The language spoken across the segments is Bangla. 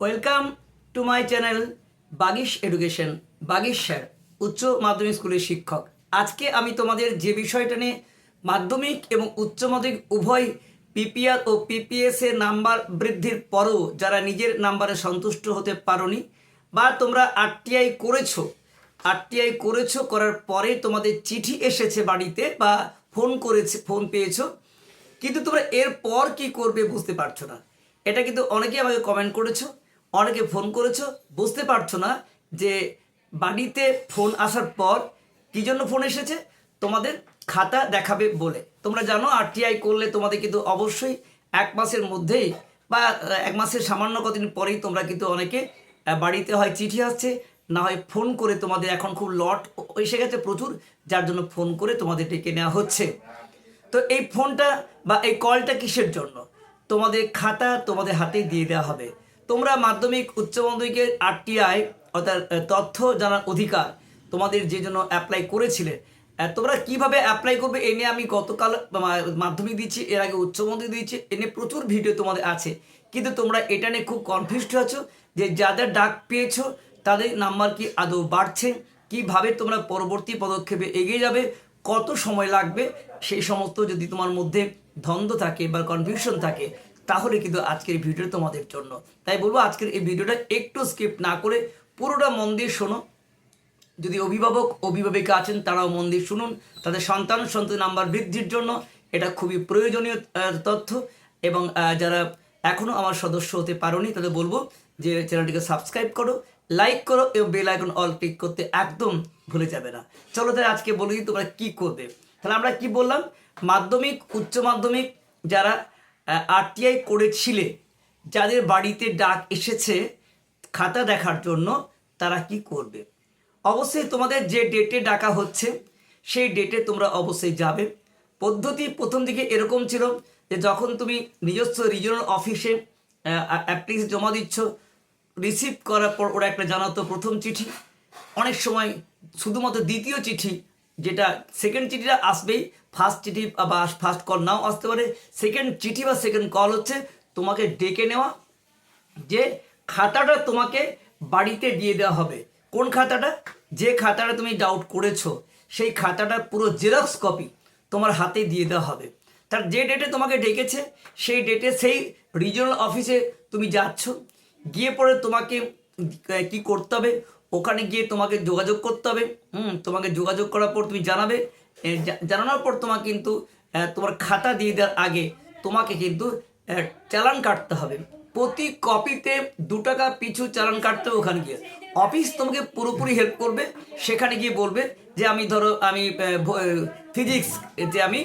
Welcome to my channel Bagish education Bagish sir উচ্চ মাধ্যমিক স্কুলের শিক্ষক। আজকে আমি তোমাদের যে বিষয়টা নিয়ে মাধ্যমিক এবং উচ্চ মাধ্যমিক উভয় পিপিআর ও পিপিএস নাম্বার বৃদ্ধির পরও যারা নিজের নাম্বারে সন্তুষ্ট হতে পারোনি বা তোমরা আরটিআই করেছ আরটিআই করেছ করার পরে তোমাদের চিঠি এসেছে বাড়িতে বা ফোন করেছে, ফোন পেয়েছ, কিন্তু তোমরা এরপর কি করবে বুঝতে পারছ না। এটা কিন্তু অনেকেই আমাকে কমেন্ট করেছ। অনেকে ফোন করেছ, বুঝতে পারছ না যে বাড়িতে ফোন আসার পর কি জন্য ফোন এসেছে? তোমাদের খাতা দেখাবে বলে। তোমরা জানো আরটিআই করলে তোমাদের কিন্তু অবশ্যই এক মাসের মধ্যেই বা এক মাসের সামান্য কদিন পরেই তোমরা কিন্তু অনেকে বাড়িতে হয় চিঠি আসছে, না হয় ফোন করে তোমাদের এখন খুব লট এসে গেছে প্রচুর, যার জন্য ফোন করে তোমাদের ডেকে নেওয়া হচ্ছে। তো এই ফোনটা বা এই কলটা কিসের জন্য? তোমাদের খাতা তোমাদের হাতে দিয়ে দেওয়া হবে। তোমরা মাধ্যমিক উচ্চ মাধ্যমিকের আরটিআই, অর্থাৎ তথ্য জানার অধিকার তোমাদের যে জন্য অ্যাপ্লাই করেছিলে তোমরা কীভাবে অ্যাপ্লাই করবে এ নিয়ে আমি গতকাল মাধ্যমিক দিচ্ছি, এর আগে উচ্চ মাধ্যমিক দিচ্ছি, এ নিয়ে প্রচুর ভিডিও তোমাদের আছে। কিন্তু তোমরা এটা নিয়ে খুব কনফিউজড আছো যে যাদের ডাক পেয়েছ, তাদের নাম্বার কি আদৌ বাড়ছে? কীভাবে তোমরা পরবর্তী পদক্ষেপে এগিয়ে যাবে? কত সময় লাগবে? সেই সমস্ত যদি তোমার মধ্যে দ্বন্দ্ব থাকে বা কনফিউশন থাকে তাহলে কিন্তু আজকের এই ভিডিওটা তোমাদের জন্য। তাই বলব আজকের এই ভিডিওটা একটু স্কিপ না করে পুরোটা মন দিয়ে শোনো। যদি অভিভাবক, অভিভাবিকা আছেন, তারাও মন দিয়ে শুনুন। তাদের সন্তান সন্তান নাম্বার বৃদ্ধির জন্য এটা খুবই প্রয়োজনীয় তথ্য। এবং যারা এখনও আমার সদস্য হতে পারোনি, তাদের বলব যে চ্যানেলটিকে সাবস্ক্রাইব করো লাইক করো এবং বেল আইকন অল ক্লিক করতে একদম ভুলে যাবে না। চলো তাহলে আজকে বলি তোমরা কি করবে। তাহলে আমরা কি বললাম? মাধ্যমিক, উচ্চ মাধ্যমিক যারা আরটিআই করেছিলে, যাদের বাড়িতে ডাক এসেছে খাতা দেখার জন্য, তারা কি করবে? অবশ্যই তোমাদের যে ডেটে ডাকা হচ্ছে, সেই ডেটে তোমরা অবশ্যই যাবে। পদ্ধতি প্রথম দিকে এরকম ছিল যে যখন তুমি নিজস্ব রিজনাল অফিসে অ্যাপ্লিকেশন জমা দিচ্ছ রিসিভ করার পর ওরা একটা জানাতো প্রথম চিঠি। অনেক সময় শুধুমাত্র দ্বিতীয় চিঠি যেটা সেকেন্ড চিঠিটা আসবেই। ফার্স্ট চিঠি বা ফার্স্ট কল নাও আসতে পারে। সেকেন্ড চিঠি বা সেকেন্ড কল হচ্ছে তোমাকে ডেকে নেওয়া, যে খাতাটা তোমাকে বাড়িতে দিয়ে দেওয়া হবে। কোন খাতাটা? যে খাতাটা তুমি ডাউট করেছ, সেই খাতাটার পুরো জেরক্স কপি তোমার হাতে দিয়ে দেওয়া হবে। তার যে ডেটে তোমাকে ডেকেছে, সেই ডেটে সেই রিজনাল অফিসে তুমি যাচ্ছ। গিয়ে পরে তোমাকে কি করতে হবে? ওখানে গিয়ে তোমাকে যোগাযোগ করতে হবে। হুম, তোমাকে যোগাযোগ করার পর তুমি জানাবে। জানানোর পর তোমাকে কিন্তু তোমার খাতা দিয়ে দেওয়ার আগে তোমাকে কিন্তু চালান কাটতে হবে। প্রতি কপিতে দু টাকা পিছু চালান কাটতে ওখানে গিয়ে। অফিস তোমাকে পুরোপুরি হেল্প করবে। সেখানে গিয়ে বলবে যে আমি ধরো, আমি ফিজিক্স যে আমি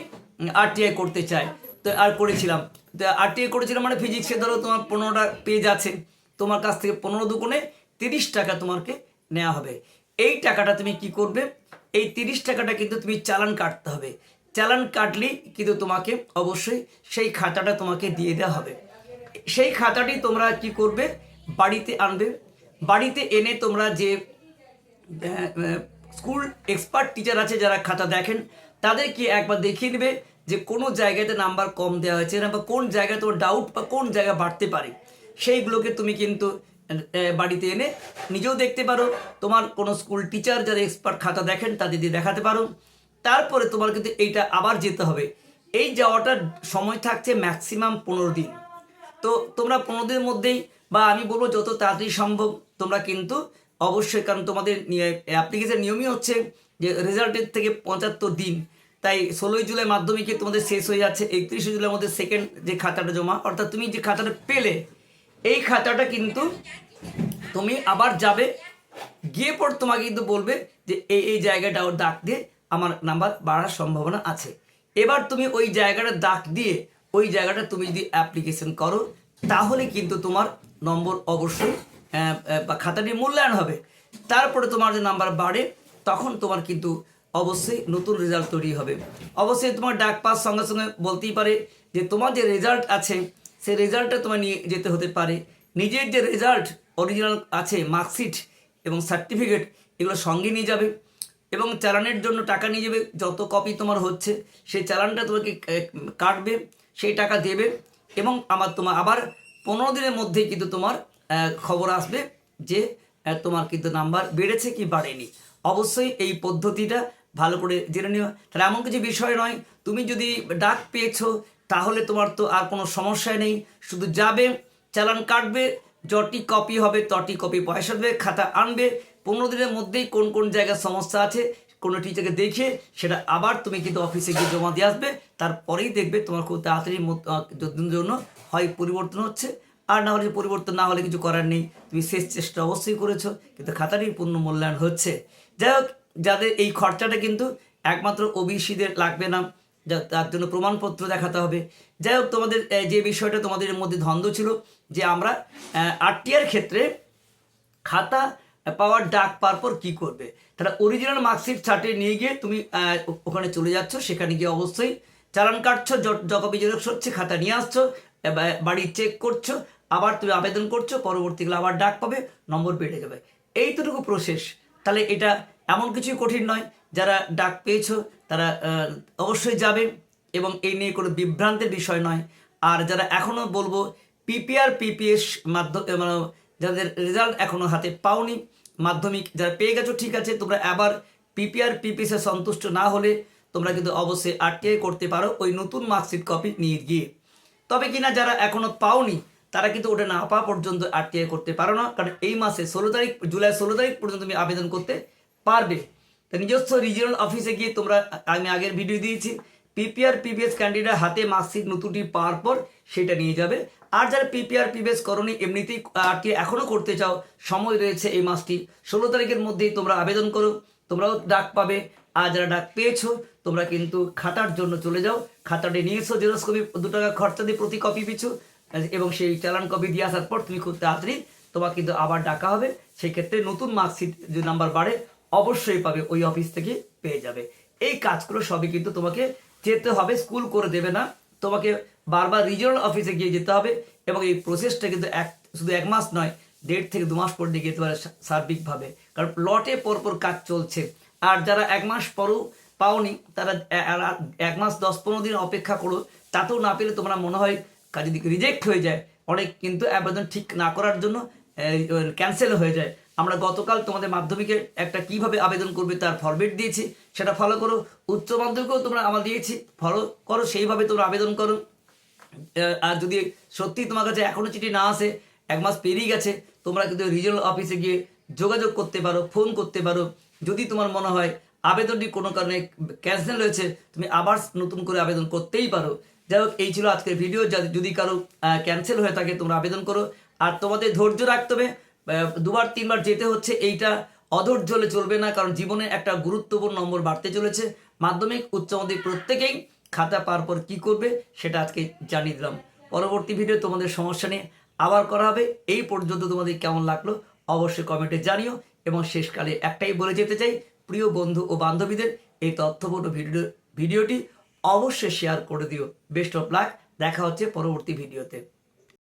আরটিআই করতে চাই। তো আর করেছিলাম। তো আরটিআই করেছিলাম মানে ফিজিক্সে ধরো তোমার পনেরোটা পেজ আছে। তোমার কাছ থেকে পনেরো দুগুণে তিরিশ টাকা তোমাকে নেওয়া হবে। এই টাকাটা তুমি কি করবে? এই তিরিশ টাকাটা কিন্তু তুমি চালান কাটতে হবে। চালান কাটলেই কিন্তু তোমাকে অবশ্যই সেই খাতাটা তোমাকে দিয়ে দেওয়া হবে। সেই খাতাটি তোমরা কি করবে? বাড়িতে আনবে। বাড়িতে এনে তোমরা যে স্কুল এক্সপার্ট টিচার আছে যারা খাতা দেখেন, তাদেরকে একবার দেখিয়ে নেবে যে কোনো জায়গাতে নাম্বার কম দেওয়া হয়েছে না বা কোন জায়গায় তোমার ডাউট বা কোন জায়গা বাড়তে পারে। সেইগুলোকে তুমি কিন্তু বাড়িতে এনে নিজেও দেখতে পারো। তোমার কোনো স্কুল টিচার যারা এক্সপার্ট খাতা দেখেন, তাদের দিয়ে দেখাতে পারো। তারপরে তোমার কিন্তু এইটা আবার যেতে হবে। এই যাওয়াটার সময় থাকছে ম্যাক্সিমাম পনেরো দিন। তো তোমরা পনেরো দিনের মধ্যেই বা আমি বলব যত তাড়াতাড়ি সম্ভব তোমরা কিন্তু অবশ্যই, কারণ তোমাদের অ্যাপ্লিকেশন নিয়মই হচ্ছে যে রেজাল্টের থেকে পঁচাত্তর দিন। তাই ষোলোই জুলাই মাধ্যমিকে তোমাদের শেষ হয়ে যাচ্ছে, একত্রিশে জুলাইয়ের মধ্যে সেকেন্ড যে খাতাটা জমা, অর্থাৎ তুমি যে খাতাটা পেলে এই খাতাটা কিন্তু তুমি আবার যাবে, গিয়ে পর তোমাকে কিন্তু বলবে যে এই এই জায়গাটা ওর দাগ দিয়ে আমার নাম্বার বাড়ার সম্ভাবনা আছে। এবার তুমি ওই জায়গাটা দাগ দিয়ে ওই জায়গাটা তুমি যদি অ্যাপ্লিকেশন করো, তাহলে কিন্তু তোমার নম্বর অবশ্যই খাতাটি মূল্যায়ন হবে। তারপরে তোমার যে নাম্বার বাড়ে, তখন তোমার কিন্তু অবশ্যই নতুন রেজাল্ট তৈরি হবে। অবশ্যই তোমার ডাক পাস সঙ্গে সঙ্গে বলতেই পারে যে তোমার যে রেজাল্ট আছে সেই রেজাল্টটা তোমার নিয়ে যেতে হতে পারে। নিজের যে রেজাল্ট অরিজিনাল আছে মার্কশিট এবং সার্টিফিকেট এগুলো সঙ্গে নিয়ে যাবে এবং চালানের জন্য টাকা নিয়ে যাবে। যত কপি তোমার হচ্ছে, সেই চালানটা তোমাকে কাটবে, সেই টাকা দেবে এবং আমার তোমার আবার পনেরো দিনের মধ্যেই কিন্তু তোমার খবর আসবে যে তোমার কিন্তু নাম্বার বেড়েছে কি বাড়েনি। অবশ্যই এই পদ্ধতিটা ভালো করে জেনে নিও। তাহলে এমন কিছু বিষয় নয়, তুমি যদি ডাক পেয়েছ তাহলে তোমার তো আর কোনো সমস্যা নেই। শুধু যাবে, চালান কাটবে, যটি কপি হবে, তটি কপি পয়সা দেবে, খাতা আনবে। পনেরো দিনের মধ্যেই কোন কোন জায়গায় সমস্যা আছে, কোনো টিচারকে দেখে সেটা আবার তুমি কিন্তু অফিসে গিয়ে জমা দিয়ে আসবে। তারপরেই দেখবে তোমার খুব তাড়াতাড়ি জন্য হয় পরিবর্তন হচ্ছে। আর না হলে পরিবর্তন না হলে কিছু করার নেই। তুমি শেষ চেষ্টা অবশ্যই করেছ, কিন্তু খাতারই পূর্ণ মূল্যায়ন হচ্ছে। যাই হোক, যাদের এই খরচাটা কিন্তু একমাত্র ওবিসিদের লাগবে না। তার জন্য প্রমাণপত্র দেখাতে হবে। যাই হোক, তোমাদের যে বিষয়টা তোমাদের মধ্যে ধন্দ ছিল, যে আমরা আরটিআর ক্ষেত্রে খাতা পাওয়ার ডাক পাওয়ার পর কী করবে? তাহলে অরিজিনাল মার্কশিট ছাটে নিয়ে গিয়ে তুমি ওখানে চলে যাচ্ছ, সেখানে গিয়ে অবশ্যই চালান কাটছো জকবি জেরক্স হচ্ছে, খাতা নিয়ে আসছো বাড়ি চেক করছ, আবার তুমি আবেদন করছ, পরবর্তীকালে আবার ডাক পাবে, নম্বর বেড়ে যাবে। এইটুকু প্রসেস তাহলে এটা এমন কিছুই কঠিন নয়। যারা ডাক পেয়েছ, তারা অবশ্যই যাবে এবং এই নিয়ে কোনো বিভ্রান্তের বিষয় নয়। আর যারা এখনও বলব পিপিআর পিপিএস মাধ্যমে যাদের রেজাল্ট এখনও হাতে পাওনি, মাধ্যমিক যারা পেয়ে গেছো, ঠিক আছে, তোমরা আবার পিপিআর পিপিএসে সন্তুষ্ট না হলে তোমরা কিন্তু অবশ্যই আরটিআই করতে পারো ওই নতুন মার্কশিট কপি নিয়ে গিয়ে। তবে কিনা যারা এখনও পাওনি, তারা কিন্তু ওটা না পাওয়া পর্যন্ত আরটিআই করতে পারো না, কারণ এই মাসে ষোলো তারিখ, জুলাই ষোলো তারিখ পর্যন্ত তুমি আবেদন করতে পারবে। তা নিজস্ব রিজিওনাল অফিসে গিয়ে তোমরা, আমি আগের ভিডিও দিয়েছি পিপিআর পিপিএস ক্যান্ডিডেট হাতে মার্কশিট নতুনটি পাওয়ার পর সেটা নিয়ে যাবে। আর যারা পিপিআর পিপিএস করনি, এমনিতেই আরটি এখনও করতে চাও, সময় রয়েছে এই মাসটি। ষোলো তারিখের মধ্যেই তোমরা আবেদন করো, তোমরাও ডাক পাবে। আর যারা ডাক পেয়েছ, তোমরা কিন্তু খাতার জন্য চলে যাও, খাতাটি নিয়ে এসো জেরক্স কপি দু টাকা খরচা দিয়ে প্রতি কপি পিছু, এবং সেই চালান কপি দিয়ে আসার পর তুমি খুব তাড়াতাড়ি তোমার কিন্তু আবার ডাকা হবে। সেক্ষেত্রে নতুন মার্কশিট যে নাম্বার বাড়ে অবশ্যই পাবে, ওই অফিস থেকে পেয়ে যাবে। এই কাজগুলো সবই কিন্তু তোমাকে যেতে হবে স্কুল করে দেবে না। তোমাকে বারবার রিজিওনাল অফিসে গিয়ে যেতে হবে এবং এই প্রসেসটা কিন্তু এক, শুধু এক মাস নয়, দেড় থেকে দু মাস পর দিয়ে যেতে পারে সার্বিকভাবে। কারণ লটে পরপর কাজ চলছে। আর যারা এক মাস পরও পাওনি, তারা এক মাস, দশ, পনেরো দিন অপেক্ষা করো, তাতেও না পেলে তোমরা মনে হয় কাজ যদি রিজেক্ট হয়ে যায়। অনেক কিন্তু আবেদন ঠিক না করার জন্য ক্যান্সেল হয়ে যায়। আমরা গতকাল তোমাদের মাধ্যমিকের একটা কীভাবে আবেদন করবে তার ফরম্যাট দিয়েছি, সেটা ফলো করো। উচ্চ মাধ্যমিকেও তোমরা আমার দিয়েছি ফলো করো, সেইভাবে তোমরা আবেদন করো। আর যদি সত্যি তোমার কাছে এখনও চিঠি না আসে, এক মাস পেরিয়ে গেছে, তোমরা কিন্তু রিজিওনাল অফিসে গিয়ে যোগাযোগ করতে পারো ফোন করতে পারো। যদি তোমার মনে হয় আবেদনটি কোনো কারণে ক্যান্সেল হয়েছে, তুমি আবার নতুন করে আবেদন করতেই পারো। যাই হোক, এই ছিল আজকের ভিডিও যদি কারও ক্যান্সেল হয়ে থাকে, তোমরা আবেদন করো। আর তোমাদের ধৈর্য রাখতে হবে। দুবার, তিনবার যেতে হচ্ছে, এইটা অধৈর্য হলে চলবে না, কারণ জীবনে একটা গুরুত্বপূর্ণ নম্বর বাড়তে চলেছে। মাধ্যমিক, উচ্চ মাধ্যমিক প্রত্যেকেই খাতা পাওয়ার পর কী করবে সেটা আজকে জানিয়ে দিলাম। পরবর্তী ভিডিও তোমাদের সমস্যা নিয়ে আবার করা হবে। এই পর্যন্ত তোমাদের কেমন লাগল অবশ্যই কমেন্টে জানিও। এবং শেষকালে একটাই বলে যেতে চাই, প্রিয় বন্ধু ও বান্ধবীদের, এই তথ্যপূর্ণ ভিডিও, ভিডিওটি অবশ্যই শেয়ার করে দিও। বেস্ট অফ লাক, দেখা হচ্ছে পরবর্তী ভিডিওতে।